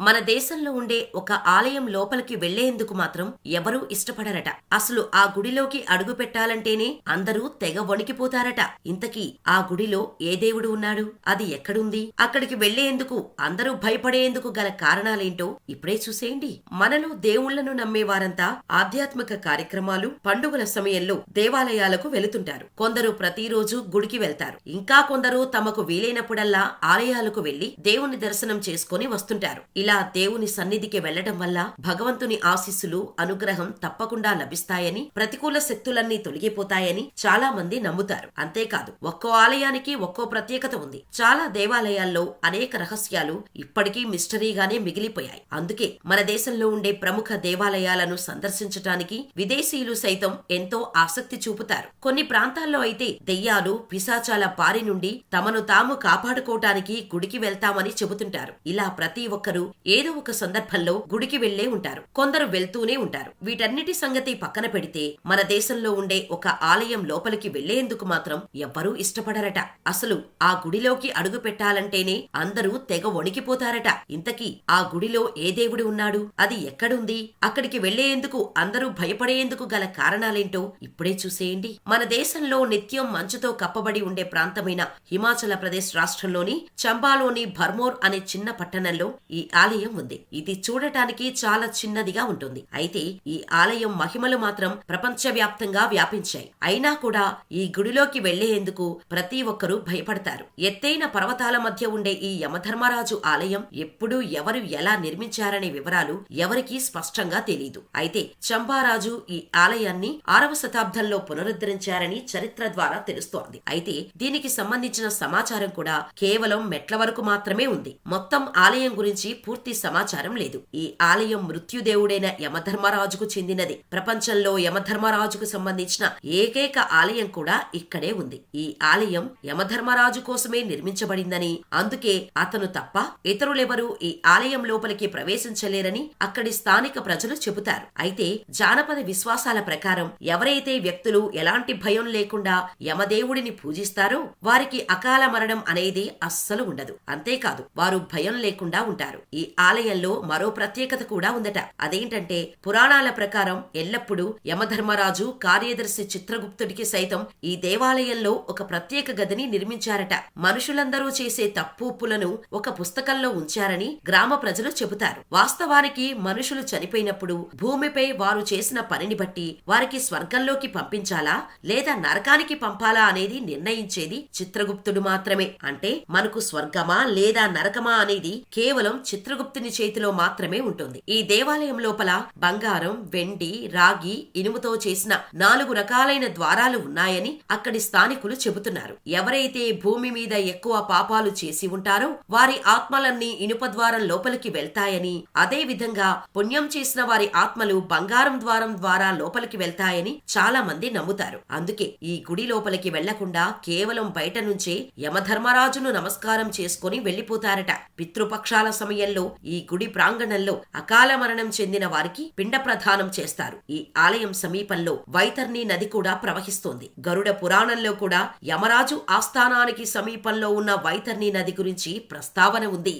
మన దేశంలో ఉండే ఒక ఆలయం లోపలికి వెళ్ళేందుకు మాత్రం ఎవరూ ఇష్టపడరట. అసలు ఆ గుడిలోకి అడుగు పెట్టాలంటేనే అందరూ తెగ వణికిపోతారట. ఇంతకీ ఆ గుడిలో ఏ దేవుడు ఉన్నాడు? అది ఎక్కడుంది? అక్కడికి వెళ్ళేందుకు అందరూ భయపడేందుకు గల కారణాలేంటో ఇప్పుడే చూసేయండి. మనలో దేవుళ్ళను నమ్మేవారంతా ఆధ్యాత్మిక కార్యక్రమాలు పండుగల సమయంలో దేవాలయాలకు వెళుతుంటారు. కొందరు ప్రతిరోజు గుడికి వెళ్తారు. ఇంకా కొందరు తమకు వీలైనప్పుడల్లా ఆలయాలకు వెళ్ళి దేవుని దర్శనం చేసుకుని వస్తుంటారు. ఇలా ఇలా దేవుని సన్నిధికి వెళ్ళడం వల్ల భగవంతుని ఆశీస్సులు అనుగ్రహం తప్పకుండా లభిస్తాయని ప్రతికూల శక్తులన్నీ తొలగిపోతాయని చాలా మంది నమ్ముతారు. అంతేకాదు ఒక్కో ఆలయానికి ఒక్కో ప్రత్యేకత ఉంది. చాలా దేవాలయాల్లో అనేక రహస్యాలు ఇప్పటికీ మిస్టరీగానే మిగిలిపోయాయి. అందుకే మన దేశంలో ఉండే ప్రముఖ దేవాలయాలను సందర్శించటానికి విదేశీయులు సైతం ఎంతో ఆసక్తి చూపుతారు. కొన్ని ప్రాంతాల్లో అయితే దెయ్యాలు పిశాచాల బారి నుండి తమను తాము కాపాడుకోవటానికి గుడికి వెళ్తామని చెబుతుంటారు. ఇలా ప్రతి ఒక్కరూ ఏదో ఒక సందర్భంలో గుడికి వెళ్ళే ఉంటారు. కొందరు వెళ్తూనే ఉంటారు. వీటన్నిటి సంగతి పక్కన పెడితే మన దేశంలో ఉండే ఒక ఆలయం లోపలికి వెళ్ళేందుకు మాత్రం ఎవ్వరూ ఇష్టపడరట. అసలు ఆ గుడిలోకి అడుగు పెట్టాలంటేనే అందరూ తెగ వణికిపోతారట. ఇంతకీ ఆ గుడిలో ఏ దేవుడు ఉన్నాడు? అది ఎక్కడుంది? అక్కడికి వెళ్ళేందుకు అందరూ భయపడేందుకు గల కారణాలేంటో ఇప్పుడే చూసేయండి. మన దేశంలో నిత్యం మంచుతో కప్పబడి ఉండే ప్రాంతమైన హిమాచల ప్రదేశ్ రాష్ట్రంలోని చంబాలోని భర్మోర్ అనే చిన్న పట్టణంలో ఈ ఆలయం ఉంది. ఇది చూడటానికి చాలా చిన్నదిగా ఉంటుంది. అయితే ఈ ఆలయం మహిమలు మాత్రం ప్రపంచవ్యాప్తంగా వ్యాపించాయి. అయినా కూడా ఈ గుడిలోకి వెళ్ళేందుకు ప్రతి ఒక్కరూ భయపడతారు. ఎత్తైన పర్వతాల మధ్య ఉండే ఈ యమధర్మరాజు ఆలయం ఎప్పుడు ఎవరు ఎలా నిర్మించారనే వివరాలు ఎవరికీ స్పష్టంగా తెలియదు అయితే చంబారాజు ఈ ఆలయాన్ని ఆరవ శతాబ్దంలో పునరుద్ధరించారని చరిత్ర ద్వారా తెలుస్తోంది. అయితే దీనికి సంబంధించిన సమాచారం కూడా కేవలం మెట్ల వరకు మాత్రమే ఉంది. మొత్తం ఆలయం గురించి పూర్తి సమాచారం లేదు. ఈ ఆలయం మృత్యుదేవుడైన యమధర్మరాజుకు చెందినది. ప్రపంచంలో యమధర్మరాజుకు సంబంధించిన ఏకైక ఆలయం కూడా ఇక్కడే ఉంది. ఈ ఆలయం యమధర్మరాజు కోసమే నిర్మించబడిందని అందుకే అతను తప్ప ఇతరులెవరూ ఈ ఆలయం లోపలికి ప్రవేశించలేరని అక్కడి స్థానిక ప్రజలు చెబుతారు. అయితే జానపద విశ్వాసాల ప్రకారం ఎవరైతే వ్యక్తులు ఎలాంటి భయం లేకుండా యమదేవుడిని పూజిస్తారో వారికి అకాల మరణం అనేది అస్సలు ఉండదు. అంతేకాదు వారు భయం లేకుండా ఉంటారు. ఈ ఆలయంలో మరో ప్రత్యేకత కూడా ఉందట. అదేంటంటే పురాణాల ప్రకారం ఎల్లప్పుడూ యమధర్మరాజు కార్యదర్శి చిత్రగుప్తుడికి సైతం ఈ దేవాలయంలో ఒక ప్రత్యేక గదిని నిర్మించారట. మనుషులందరూ చేసే తప్పులను ఒక పుస్తకంలో ఉంచారని గ్రామ ప్రజలు చెబుతారు. వాస్తవానికి మనుషులు చనిపోయినప్పుడు భూమిపై వారు చేసిన పనిని బట్టి వారికి స్వర్గంలోకి పంపించాలా లేదా నరకానికి పంపాలా అనేది నిర్ణయించేది చిత్రగుప్తుడు మాత్రమే. అంటే మనకు స్వర్గమా లేదా నరకమా అనేది కేవలం చిత్రగుప్తుని చేతిలో మాత్రమే ఉంటుంది. ఈ దేవాలయం లోపల బంగారం వెండి రాగి ఇనుముతో చేసిన నాలుగు రకాలైన ద్వారాలు ఉన్నాయని అక్కడి స్థానికులు చెబుతున్నారు. ఎవరైతే భూమి మీద ఎక్కువ పాపాలు చేసి ఉంటారో వారి ఆత్మలన్నీ ఇనుప ద్వారం లోపలికి వెళ్తాయని అదే విధంగా పుణ్యం చేసిన వారి ఆత్మలు బంగారం ద్వారం ద్వారా లోపలికి వెళ్తాయని చాలా మంది నమ్ముతారు. అందుకే ఈ గుడి లోపలికి వెళ్ళకుండా కేవలం బయట నుంచే యమధర్మరాజును నమస్కారం చేసుకుని వెళ్ళిపోతారట పితృపక్షాల సమయంలో ఈ గుడి ప్రాంగణంలో అకాల మరణం చెందిన వారికి పిండ ప్రధానం చేస్తారు. ఈ ఆలయం సమీపంలో వైతర్ని నది కూడా ప్రవహిస్తోంది. గరుడ పురాణంలో కూడా యమరాజు ఆస్థానానికి సమీపంలో ఉన్న వైతర్ని నది గురించి ప్రస్తావన ఉంది.